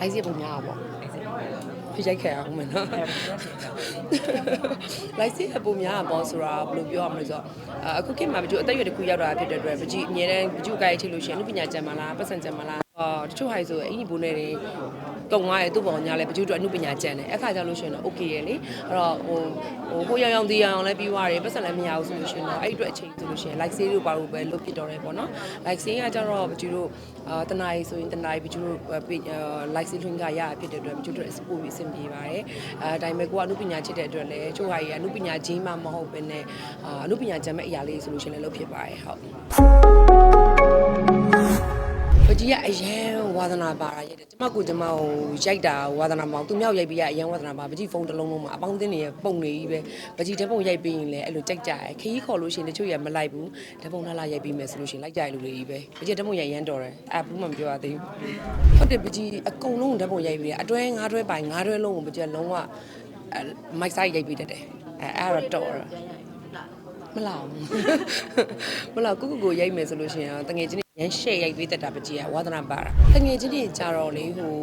လိုက်စီပုံများတာပေါ့ဖိရိုက်ခဲ့အောင်မယ်နော်လိုက်စီပုံများတာပေါ့ဆိုတာဘယ်လိုပြောရမလဲဆိုတော့အခုခေတ်မှာဘယ်သူအသက်အရွယ်တစ်ခုရောက်တာဖြစ်တဲ့အတွက်ပကြီးအမြဲတမ်းဘယ်သူကိုက်ချိလို့ရှိရင်လူပညာကျန်မလားပတ်စံကျန်မလား အော်တချို့ဟိုင်ဆိုအင်ကြီးဘိုးနဲ့တွေတုံသွားတယ်သူ့ဘောညာလဲဘယ်သူတို့အမှုပညာကျန်တယ်အခါကျလို့ရှိရင်တော့ okay ရယ်လေအဲ့တော့ဟိုဟိုဟိုရောင်ရောင်သေးအောင်လဲပြီးသွားတယ်ပတ်စံလည်းမရဘူးဆိုလို့ရှိရင်တော့အဲ့ဒီအတွက်အချိန်ဆိုလို့ရှိရင် like sale တို့ပါလို့ပဲလုပ်ဖြစ်တော့တယ်ပေါ့နော် like sale ကကျတော့ဘယ်သူတို့အာတနားရီဆိုရင်တနားရီဘယ်သူတို့ like sale ထွင်းကရဖြစ်တဲ့အတွက်ဘယ်သူတို့ export ပြီးအဆင်ပြေပါတယ်အဲဒါပေမဲ့ကိုကအမှုပညာချစ်တဲ့အတွက်လည်းချို့ဟာကြီးကအမှုပညာကြီးမှမဟုတ်ဘဲနဲ့အာအမှုပညာကျန်မဲ့အရာလေးဆိုလို့ရှိရင်လည်းလုပ်ဖြစ်ပါတယ်ဟုတ် ပကြီးကအရန်ဝါသနာပါတာရိုက်တယ်ကျမကိုကျမကိုရိုက်တာဝါသနာမအောင်သူမြောက်ရိုက်ပြီးကအရန်ဝါသနာပါပကြီးဖုန်းတစ်လုံးလုံးမှာအပေါင်းအသင်းတွေရဲ့ပုံတွေကြီးပဲပကြီးတဲ့ပုံရိုက်ပြီးရင်လည်းအဲ့လိုကြိုက်ကြတယ်ခရီးခေါ်လို့ရှိရင်တချို့ရမလိုက်ဘူးဓပုံလာလာရိုက်ပြီးမယ်ဆိုလို့ရှိရင်လိုက်ကြရလူလေးကြီးပဲပကြီးတဲ့ပုံရိုက်ရန်တော်တယ်အဲ့ဘူးမှမပြောရသေးဘူးဟုတ်တယ်ပကြီးအကုန်လုံးဓပုံရိုက်ပြီးတယ်အတွဲငါးတွဲပိုင်ငါးတွဲလုံးကိုပကြီးကလုံးဝမိုက်ဆိုင်ရိုက်ပြီးတတ်တယ်အဲ့အဲ့တော့တော်တယ် မလာဘူးမလာကုကုကိုရိုက်မယ်ဆိုလို့ရှိရင်တငယ်ချင်းတွေရမ်းရှေ့ရိုက်ပေးတတ်တာပကြီးကဝါသနာပါတာတငယ်ချင်းတွေကြတော့လေဟို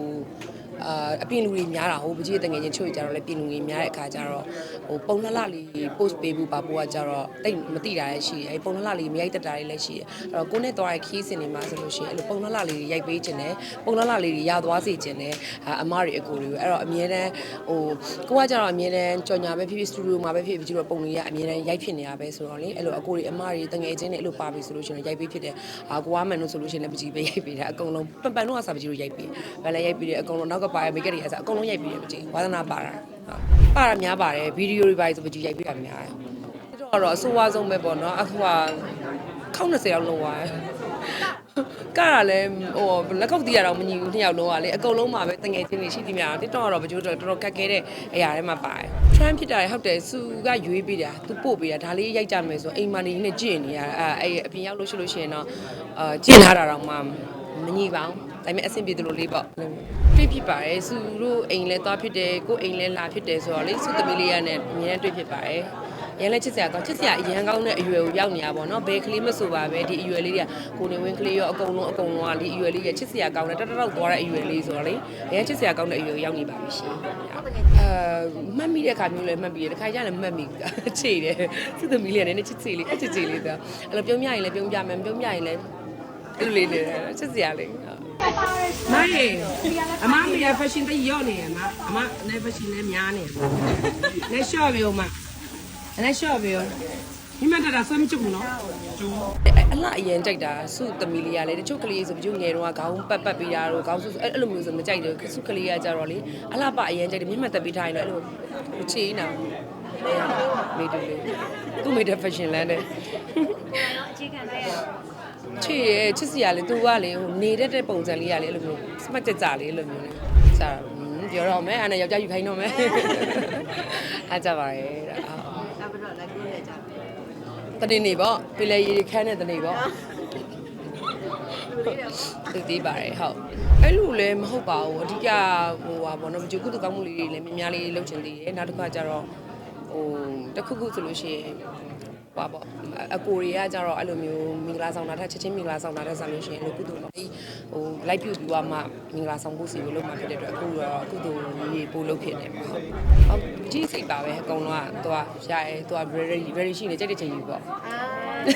အာအပြင်လူတွေများတာဟိုပကြီးတငယ်ချင်းချို့ကြတော့လေပြင်လူတွေများတဲ့အခါကျတော့ဟိုပုံလှလှလေး post ပေးဖို့ပါပို့ကကြတော့တိတ်မတိတာလည်းရှိတယ်အဲပုံလှလှလေးမရိုက်တတ်တာတွေလည်းရှိတယ်အဲ့တော့ကိုနဲ့သွားတဲ့ခီးစင်တွေမှာဆိုလို့ရှိရင်အဲ့လိုပုံလှလှလေးတွေရိုက်ပေးခြင်းနဲ့ပုံလှလှလေးတွေရသွားစေခြင်းနဲ့အမတွေအကိုတွေကိုအဲ့တော့အမြဲတမ်းဟိုကိုကကြတော့အမြဲတမ်းကြော်ညာပဲဖြစ်ဖြစ်စတူဒီယိုမှာပဲဖြစ်ဖြစ်ပြီးတော့ပုံတွေကအမြဲတမ်းရိုက်ဖြစ်နေရပဲဆိုတော့လေအဲ့လိုအကိုတွေအမတွေတငယ်ချင်းတွေအဲ့လိုပါပြီဆိုလို့ရှိရင်ရိုက်ပေးဖြစ်တယ်အာကိုကမှန်လို့ဆိုလို့ရှိရင်လည်းပကြီးပဲရိုက်ပေးတယ်အကုန်လုံးပန်ပန်တော့အစားပကြီးတို့ရိုက်ပေးဗလည်းရိုက်ပေးတယ်အကုန်လုံးနောက်ကပါရမိတ်ကတွေအစားအကုန်လုံးရိုက်ပေးတယ်ပကြီးဝါသနာပါတာဟုတ်ပါတာများပါတယ်ဗီဒီယိုတွေပါဆိုပကြီးရိုက်ပေးတာများတယ်တော်တော့အဆိုးဝါးဆုံးပဲပေါ့နော်အခုကခောက်20ရောက်လုံးသွားတယ်ကရလည်းဟိုလက်ကုပ်တီးရတော့မညီဘူးနှစ်ယောက်လုံးကလေအကုန်လုံးမှာပဲတငယ်ချင်းတွေရှိသမျှတစ်တော့တော့ဘကြိုးတော်တော်ကတ်ခဲတဲ့အရာတွေမှာပါတယ် trend ဖြစ်တာလေဟုတ်တယ်စူကရွေးပေးတာသူပို့ပေးတာဒါလေးရိုက်ကြမယ်ဆိုအိမ်မနေနဲ့ကြည့်နေရတာအဲအဲ့အပြင်ရောက်လို့ရှိလို့ရှိရင်တော့အာကြည့်ထားတာတော့မှမညီပါဘူး ဒါပေမဲ့အဆင်ပြေသလိုလေးပေါ့တွေ့ဖြစ်ပါတယ်စူတို့အိမ်လဲသွားဖြစ်တယ်ကိုအိမ်လဲလာဖြစ်တယ်ဆိုတော့လေစူသမီးလေးရနဲ့အများနဲ့တွေ့ဖြစ်ပါတယ်ရန်လဲချစ်စရာကောင်းချစ်စရာအရန်ကောင်းတဲ့အရွယ်ကိုရောက်နေရပါတော့ဘယ်ကလေးမဆိုပါပဲဒီအရွယ်လေးတွေကကိုနေဝင်းကလေးရောအကုန်လုံးအကုန်လုံးကဒီအရွယ်လေးရချစ်စရာကောင်းတဲ့တတတောက်သွားတဲ့အရွယ်လေးဆိုတော့လေရန်ချစ်စရာကောင်းတဲ့အရွယ်ကိုရောက်နေပါပြီရှင်အာမှတ်မိတဲ့အခါမျိုးလည်းမှတ်ပြီးတယ်တစ်ခါကျလည်းမမှတ်မိဘူးချေတယ်သူ့သမီးလေးကလည်းချစ်ချေလေးအချစ်ချေလေးဆိုအဲ့လိုပြုံးပြရင်လည်းပြုံးပြမယ်မပြုံးပြရင်လည်းအဲ့လိုလေးနေချစ်စရာလေး မရေအမမေရ fashion တရော့နေရမအမနဲ့ fashion နဲ့များနေလဲရှော့ပြောမလဲရှော့ပြောဒီမှာတာဆွမ်းမချုပ်ဘူးနော်အလှအရင်ကြိုက်တာစုသမီးလေးကလည်းတချို့ကလေးဆိုပြကျငယ်တော့ခေါင်းပတ်ပတ်ပေးတာတော့ခေါင်းဆူဆူအဲ့အဲ့လိုမျိုးဆိုမကြိုက်တယ်စုကလေးကကြတော့လေအလှပအရင်ကြိုက်တယ်မျက်မှတ်တက်ပေးထားရင်လည်းအဲ့လိုချေးနေတာမေတူလေးသူ့မေတဲ့ fashion လမ်းတဲ့ အခြေခံလိုက်ရချေရဲ့ချစ်စီရလေသူကလေဟိုနေတတ်တဲ့ပုံစံလေးကလေအဲ့လိုမျိုးစမတ်ကြကြလေးအဲ့လိုမျိုးလေစားပြောတော့မယ်အဲ့နဲ့ယောက်ျားယူခိုင်းတော့မယ်အားကြပါရဲ့တဲ့အာနောက်ပြီးတော့လည်းကိုရကြတယ်တနေ့နေပေါ့ပီလေရီခန်းတဲ့တနေ့ပေါ့သိသေးပါတယ်ဟုတ်အဲ့လိုလည်းမဟုတ်ပါဘူးအဓိကဟိုဟာပေါ့နော်ကြိုကုသကောင်းမှုလေးတွေလည်းများများလေးလုပ်ချင်သေးတယ်နောက်တစ်ခါကျတော့ဟိုတစ်ခုခုဆိုလို့ရှိရင် ဟပါပေါ့အကိုတွေကကြတော့အဲ့လိုမျိုးမင်္ဂလာဆောင်တာထက်ချက်ချင်းမင်္ဂလာဆောင်တာထက်ဆိုလို့ရှိရင်လို့ကုသိုလ်ပေါ့ဒီဟိုလိုက်ပြုတ်ပြီးသွားမှမင်္ဂလာဆောင်ဖို့စီကိုလုပ်မှဖြစ်တဲ့အတွက်အခုတော့ကုသိုလ်ကြီးပို့လုပ်ဖြစ်နေပါဟုတ်ဟုတ်ကြီးစိတ်ပါပဲအကုန်လုံးကသူကရရဲသူက very very ရှိနေကြတဲ့ချိန်ကြီးပေါ့အာကောင်းပါတယ်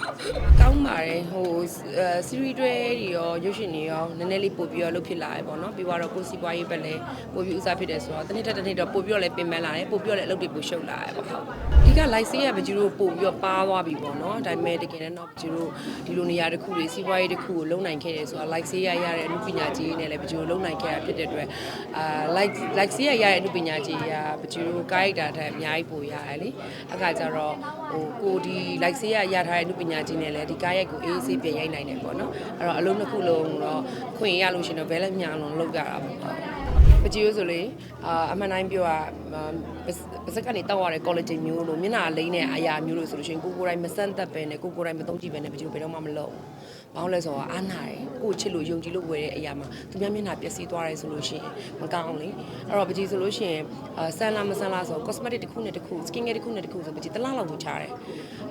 ဟို စီရီတွေတွေရောရုပ်ရှင်တွေရောနည်းနည်းလေးပို့ပြီးတော့လုပ်ဖြစ်လာတယ်ပေါ့နော်ပြီးတော့ကိုစီပွားရေးဘက်လည်းပို့ပြီးဥစားဖြစ်တယ်ဆိုတော့တစ်နေ့တစ်နေ့တော့ပို့ပြီးတော့လည်းပြင်ပန်းလာတယ်ပို့ပြီးတော့လည်းအလုပ်တွေပို့ရှုပ်လာတယ်ပေါ့ဟုတ်ဒီက live ဆေးရပကြီးတို့ပို့ပြီးတော့ပါသွားပြီပေါ့နော်ဒါပေမဲ့တကယ်တမ်းတော့ပကြီးတို့ဒီလိုနေရာတစ်ခုတွေစီပွားရေးတစ်ခုကိုလုံနိုင်ခဲ့တယ်ဆိုတော့ live ဆေးရရတဲ့အမှုပညာကြီးနဲ့လည်းပကြီးတို့လုံနိုင်ခဲ့တာဖြစ်တဲ့အတွက်အာ live live ဆေးရရတဲ့အမှုပညာကြီးကပကြီးတို့ကားရိုက်တာထက်အများကြီးပိုရတယ်လေအခါကျတော့ဟိုကိုဒီ live ဆေးရရထားတဲ့အမှုပညာကြီးနဲ့လည်းဒီကားရိုက်ကိုအေးအေးဆေးပြင်ရိုက်နိုင်တယ်ပေါ့နော်အဲ့တော့အလုံးတစ်ခုလုံးတော့ခွင့်ရလို့ရှိရင်တော့ဘယ်လဲညာလုံးလောက်ကြတာပေါ့ ပကြီးရိုးဆိုလေအာအမှန်တိုင်းပြောတာပါစက်ကနေတောက်ရတဲ့ quality မျိုးလို့မျက်နှာလိမ့်တဲ့အရာမျိုးလို့ဆိုလို့ရှိရင်ကိုကိုယ်တိုင်မစမ်းသက်ပဲနဲ့ကိုကိုယ်တိုင်မသုံးကြည့်ပဲနဲ့ပကြီးရိုးဘယ်တော့မှမလုပ်မဘာလို့လဲဆိုတော့အားနာတယ်ကိုယ့်ချစ်လို့ယုံကြည်လို့ဝယ်တဲ့အရာမှာသူများမျက်နှာပျက်စီးသွားတယ်ဆိုလို့ရှိရင်မကောင်းဘူးလေအဲ့တော့ပကြီးဆိုလို့ရှိရင်အာဆန်လာမဆန်လာဆို cosmetic တစ်ခုနဲ့တစ်ခု skin care တစ်ခုနဲ့တစ်ခုဆိုပကြီးတစ်လားလောက်ကိုချားတယ်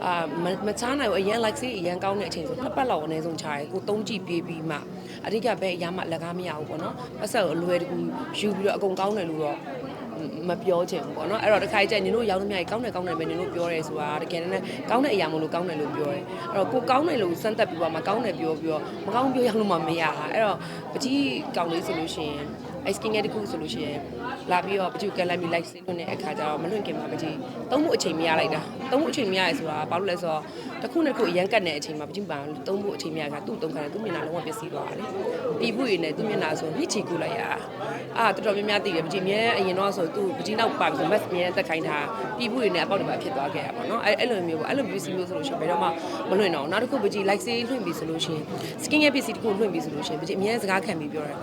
အာမမချားနိုင်ဘူးအရန် like စေးအရန်ကောင်းတဲ့အချိန်ဆိုတစ်ပတ်လောက်အနည်းဆုံးချားတယ်ကိုသုံးကြည့်ပြီးပြီးမှအဓိကပဲအရာမှလက်ကားမရဘူးပေါ့နော်ပတ်ဆက်ကိုအလွယ်တကူယူပြီးတော့အကုန်ကောင်းတယ်လို့တော့မပြောချင်ဘူးပေါ့နော်အဲ့တော့တစ်ခါကျနင်တို့ရောင်းသမျှကြီးကောင်းတယ်ကောင်းတယ်ပဲနင်တို့ပြောရဲဆိုတာတကယ်နဲ့ကောင်းတဲ့အရာမလို့ကောင်းတယ်လို့ပြောရဲအဲ့တော့ကိုကောင်းတယ်လို့စမ်းသပ်ပြီးပါမကောင်းတယ်ပြောပြီးတော့မကောင်းပြောရလို့မှမရတာအဲ့တော့ပကြီးကောင်းလေးဆိုလို့ရှိရင် ice skin ရဲ့တခုဆိုလို့ရှိရင်လာပြီးတော့ပကြီးကန်လိုက်ပြီး like စင်းလွန်းတဲ့အခါကျတော့မလွင့်ခင်မှာပကြီးသုံးဖို့အချိန်မရလိုက်တာသုံးဖို့အချိန်မရရဲဆိုတာဘာလို့လဲဆိုတော့တစ်ခုနဲ့တစ်ခုအရန်ကတ်နေတဲ့အချိန်မှာပကြီးပါသုံးဖို့အချိန်မရတာသူ့သုံးခါတယ်သူ့မျက်နှာလုံးဝပျက်စီးသွားတာလေပြီးဖို့ရည်နဲ့သူ့မျက်နှာဆိုညှိချီကူလိုက်ရတာအာတော်တော်များများသိတယ်ပကြီးအမြဲအရင်တော့ဆိုသူပကြီးနောက်ပါပြီးဆို mask မြဲတက်ခိုင်းတာပြီးဖို့ရည်နဲ့အပေါက်တွေပါဖြစ်သွားခဲ့ရပါတော့အဲ့အဲ့လိုမျိုးပေါ့အဲ့လိုမျိုးစီမျိုးဆိုလို့ရှိရင်ဘယ်တော့မှမလွင့်တော့ဘူးနောက်တစ်ခုပကြီး like စေးလွင့်ပြီးဆိုလို့ရှိရင် skin ရဲ့ပစ္စည်းတစ်ခုလွင့်ပြီးဆိုလို့ရှိရင်ပကြီးအမြဲစကားခံပြီးပြောတယ်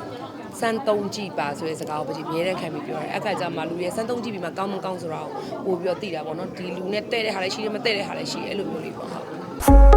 စမ်းသုံးကြည့်ပါဆိုတဲ့စကားကိုပကြီးအမြဲတမ်းခံပြီးပြောတယ်အခါကျမှလူတွေစမ်းသုံးကြည့်ပြီးမှကောင်းမကောင်းဆိုတာကိုပို့ပြီးတော့သိတာပေါ့နော်ဒီလူနဲ့တဲ့တဲ့ဟာလည်းရှိတယ်မတဲ့တဲ့ဟာလည်းရှိတယ်အဲ့လိုမျိုးလေးပေါ့ဟုတ်